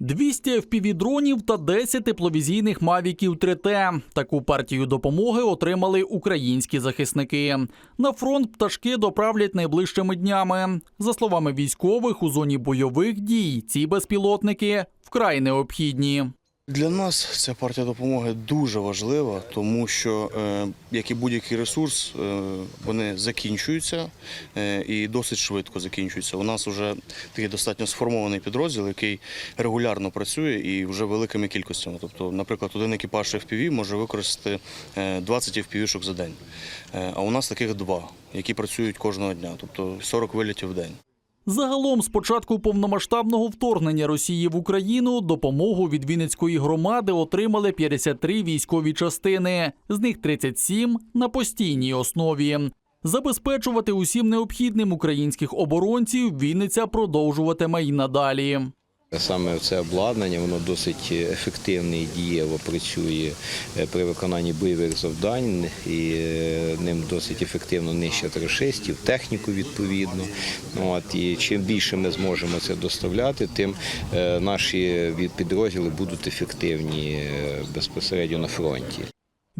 200 FPV-дронів та 10 тепловізійних мавіків 3Т. Таку партію допомоги отримали українські захисники. На фронт пташки доправлять найближчими днями. За словами військових, у зоні бойових дій ці безпілотники вкрай необхідні. Для нас ця партія допомоги дуже важлива, тому що, е, як і будь-який ресурс, е, вони закінчуються е, і досить швидко закінчуються. У нас вже такий достатньо сформований підрозділ, який регулярно працює і вже великими кількостями. Тобто, наприклад, один екіпаж FPV може використати е, 20 FPV-шок за день. А у нас таких два, які працюють кожного дня, тобто 40 вилітів в день. Загалом, з початку повномасштабного вторгнення Росії в Україну, допомогу від Вінницької громади отримали 53 військові частини, з них 37 на постійній основі. Забезпечувати усім необхідним українських оборонців Вінниця продовжуватиме й надалі. Саме це обладнання, воно досить ефективно і дієво працює е, при виконанні бойових завдань і е, ним досить ефективно нищать рашистів, техніку відповідно. От, і чим більше ми зможемо це доставляти, тим е, наші підрозділи будуть ефективні е, безпосередньо на фронті.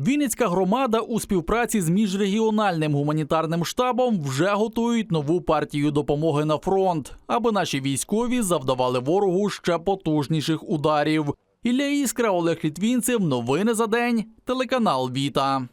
Вінницька громада у співпраці з міжрегіональним гуманітарним штабом вже готують нову партію допомоги на фронт, аби наші військові завдавали ворогу ще потужніших ударів. Ілля Іскра, Олег Літвінцев. Новини за день. Телеканал Віта.